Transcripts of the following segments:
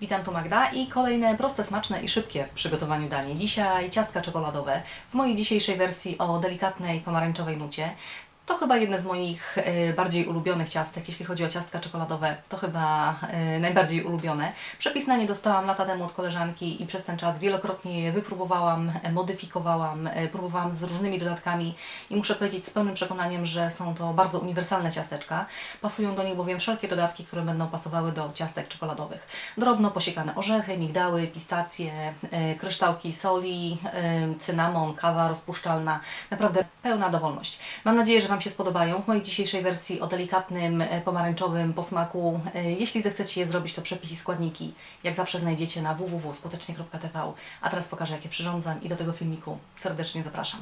Witam, tu Magda i kolejne proste, smaczne i szybkie w przygotowaniu danie. Dzisiaj ciastka czekoladowe w mojej dzisiejszej wersji o delikatnej pomarańczowej nucie. To chyba jedne z moich e, bardziej ulubionych ciastek. Jeśli chodzi o ciastka czekoladowe, to chyba e, najbardziej ulubione. Przepis na nie dostałam lata temu od koleżanki i przez ten czas wielokrotnie je wypróbowałam, e, modyfikowałam, próbowałam z różnymi dodatkami i muszę powiedzieć z pełnym przekonaniem, że są to bardzo uniwersalne ciasteczka. Pasują do nich bowiem wszelkie dodatki, które będą pasowały do ciastek czekoladowych. Drobno posiekane orzechy, migdały, pistacje, kryształki soli, cynamon, kawa rozpuszczalna. Naprawdę pełna dowolność. Mam nadzieję, że Wam się spodobają w mojej dzisiejszej wersji o delikatnym e, pomarańczowym posmaku. E, Jeśli zechcecie je zrobić, to przepis i składniki jak zawsze znajdziecie na www.skutecznie.tv. A teraz pokażę, jakie przyrządzam i do tego filmiku serdecznie zapraszam.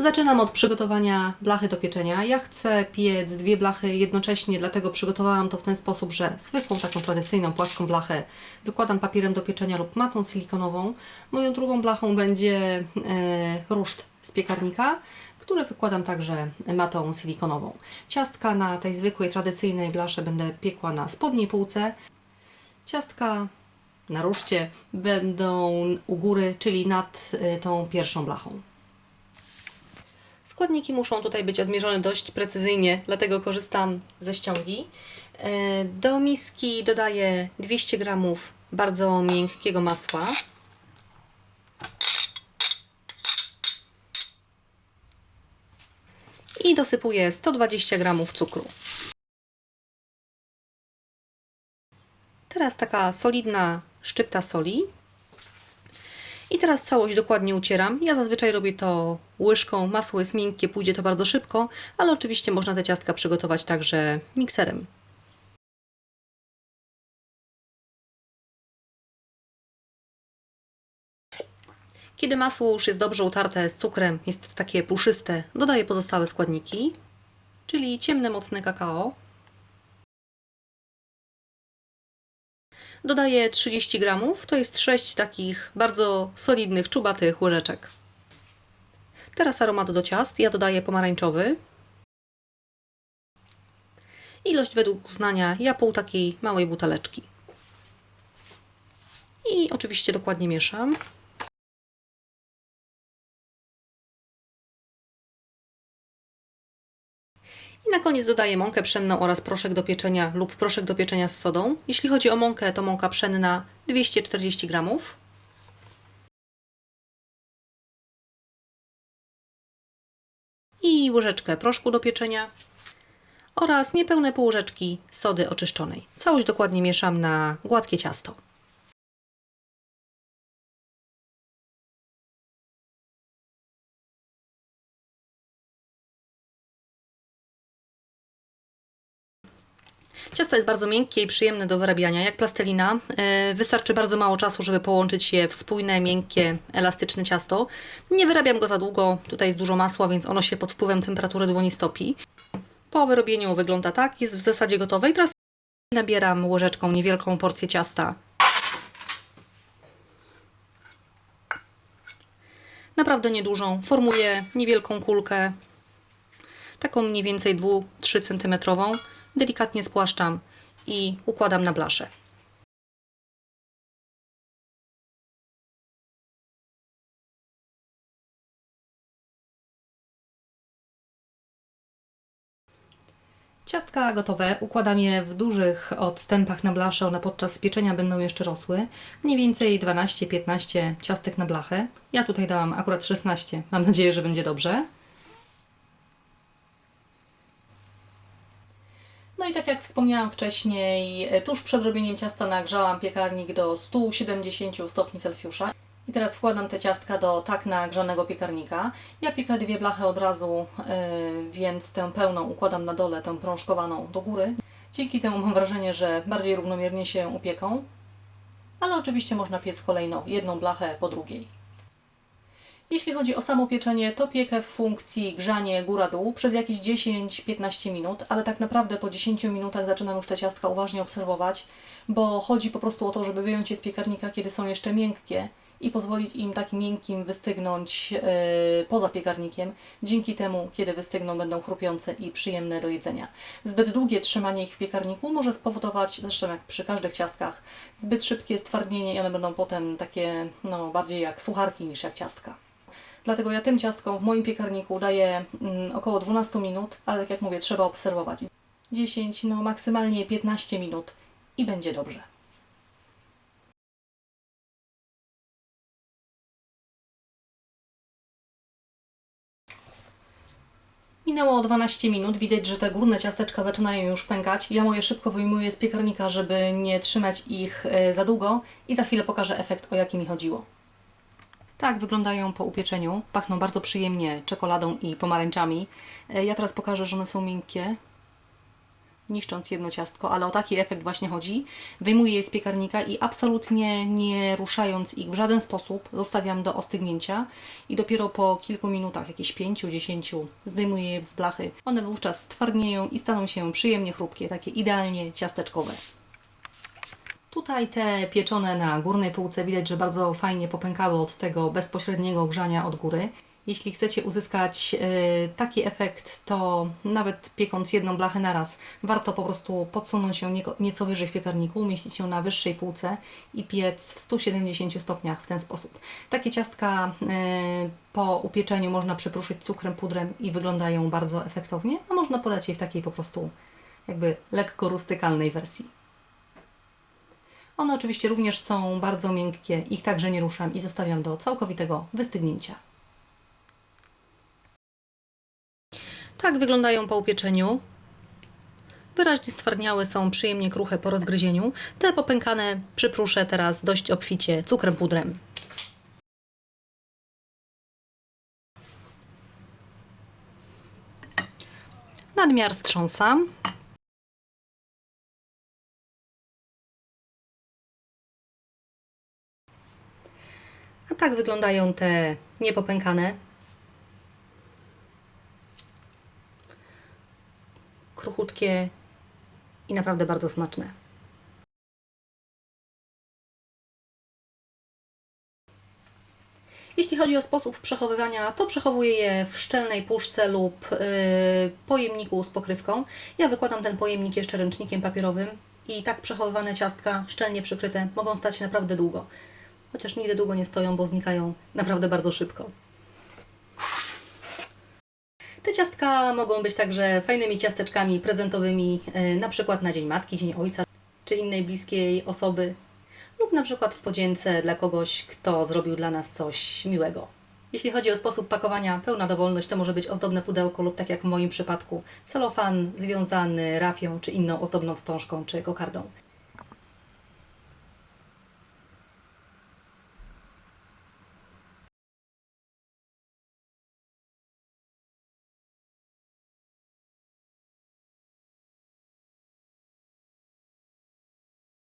Zaczynam od przygotowania blachy do pieczenia. Ja chcę piec dwie blachy jednocześnie, dlatego przygotowałam to w ten sposób, że zwykłą taką tradycyjną płaską blachę wykładam papierem do pieczenia lub matą silikonową. Moją drugą blachą będzie e, ruszt z piekarnika, który wykładam także matą silikonową. Ciastka na tej zwykłej, tradycyjnej blasze będę piekła na spodniej półce. Ciastka na ruszcie będą u góry, czyli nad e, tą pierwszą blachą. Składniki muszą tutaj być odmierzone dość precyzyjnie, dlatego korzystam ze ściągi. E, Do miski dodaję 200 g bardzo miękkiego masła. I dosypuję 120 g cukru. Teraz taka solidna szczypta soli. I teraz całość dokładnie ucieram. Ja zazwyczaj robię to łyżką. Masło jest miękkie, pójdzie to bardzo szybko, ale oczywiście można te ciastka przygotować także mikserem. Kiedy masło już jest dobrze utarte z cukrem, jest takie puszyste, dodaję pozostałe składniki, czyli ciemne, mocne kakao. Dodaję 30 gramów, to jest 6 takich bardzo solidnych, czubatych łyżeczek. Teraz aromat do ciast. Ja dodaję pomarańczowy. Ilość według uznania ja pół takiej małej buteleczki. I oczywiście dokładnie mieszam. I na koniec dodaję mąkę pszenną oraz proszek do pieczenia lub proszek do pieczenia z sodą. Jeśli chodzi o mąkę, to mąka pszenna 240 gramów. I łyżeczkę proszku do pieczenia oraz niepełne pół łyżeczki sody oczyszczonej. Całość dokładnie mieszam na gładkie ciasto. Ciasto jest bardzo miękkie i przyjemne do wyrabiania, jak plastelina. E, Wystarczy bardzo mało czasu, żeby połączyć je w spójne, miękkie, elastyczne ciasto. Nie wyrabiam go za długo, tutaj jest dużo masła, więc ono się pod wpływem temperatury dłoni stopi. Po wyrobieniu wygląda tak, jest w zasadzie gotowe i teraz nabieram łyżeczką niewielką porcję ciasta. Naprawdę niedużą. Formuję niewielką kulkę, taką mniej więcej 2-3 cm. Delikatnie spłaszczam i układam na blaszę. Ciastka gotowe. Układam je w dużych odstępach na blaszę. One podczas pieczenia będą jeszcze rosły. Mniej więcej 12-15 ciastek na blachę. Ja tutaj dałam akurat 16. Mam nadzieję, że będzie dobrze. I tak jak wspomniałam wcześniej, e, tuż przed robieniem ciasta nagrzałam piekarnik do 170 stopni Celsjusza. I teraz wkładam te ciastka do tak nagrzanego piekarnika. Ja piekę dwie blachy od razu, yy, więc tę pełną układam na dole, tę prążkowaną do góry. Dzięki temu mam wrażenie, że bardziej równomiernie się upieką. Ale oczywiście można piec kolejno, jedną blachę po drugiej. Jeśli chodzi o samo pieczenie, to piekę w funkcji grzanie góra-dół przez jakieś 10-15 minut, ale tak naprawdę po 10 minutach zaczynam już te ciastka uważnie obserwować, bo chodzi po prostu o to, żeby wyjąć je z piekarnika, kiedy są jeszcze miękkie i pozwolić im takim miękkim wystygnąć yy, poza piekarnikiem. Dzięki temu, kiedy wystygną, będą chrupiące i przyjemne do jedzenia. Zbyt długie trzymanie ich w piekarniku może spowodować, zresztą jak przy każdych ciastkach, zbyt szybkie stwardnienie i one będą potem takie no, bardziej jak sucharki niż jak ciastka. Dlatego ja tym ciastkom w moim piekarniku daję mm, około 12 minut, ale tak jak mówię, trzeba obserwować. 10, no maksymalnie 15 minut i będzie dobrze. Minęło 12 minut, widać, że te górne ciasteczka zaczynają już pękać. Ja moje szybko wyjmuję z piekarnika, żeby nie trzymać ich e, za długo i za chwilę pokażę efekt, o jaki mi chodziło. Tak wyglądają po upieczeniu. Pachną bardzo przyjemnie czekoladą i pomarańczami. E, Ja teraz pokażę, że one są miękkie, niszcząc jedno ciastko, ale o taki efekt właśnie chodzi. Wyjmuję je z piekarnika i absolutnie nie ruszając ich w żaden sposób zostawiam do ostygnięcia i dopiero po kilku minutach, jakieś 5-10, zdejmuję je z blachy. One wówczas stwardnieją i staną się przyjemnie chrupkie, takie idealnie ciasteczkowe. Tutaj te pieczone na górnej półce widać, że bardzo fajnie popękały od tego bezpośredniego grzania od góry. Jeśli chcecie uzyskać e, taki efekt, to nawet piekąc jedną blachę na raz, warto po prostu podsunąć ją nieco wyżej w piekarniku, umieścić ją na wyższej półce i piec w 170 stopniach w ten sposób. Takie ciastka e, po upieczeniu można przypruszyć cukrem, pudrem i wyglądają bardzo efektownie, a można podać je w takiej po prostu jakby lekko rustykalnej wersji. One oczywiście również są bardzo miękkie, ich także nie ruszam i zostawiam do całkowitego wystygnięcia. Tak wyglądają po upieczeniu. Wyraźnie stwardniałe są, przyjemnie kruche po rozgryzieniu. Te popękane przypruszę teraz dość obficie cukrem pudrem. Nadmiar strząsam. A tak wyglądają te niepopękane. Kruchutkie i naprawdę bardzo smaczne. Jeśli chodzi o sposób przechowywania, to przechowuję je w szczelnej puszce lub yy, pojemniku z pokrywką. Ja wykładam ten pojemnik jeszcze ręcznikiem papierowym i tak przechowywane ciastka, szczelnie przykryte, mogą stać naprawdę długo. Chociaż nigdy długo nie stoją, bo znikają naprawdę bardzo szybko. Te ciastka mogą być także fajnymi ciasteczkami prezentowymi, e, na przykład na Dzień Matki, Dzień Ojca, czy innej bliskiej osoby, lub na przykład w podzięce dla kogoś, kto zrobił dla nas coś miłego. Jeśli chodzi o sposób pakowania, pełna dowolność to może być ozdobne pudełko lub tak jak w moim przypadku, celofan związany rafią czy inną ozdobną wstążką czy kokardą.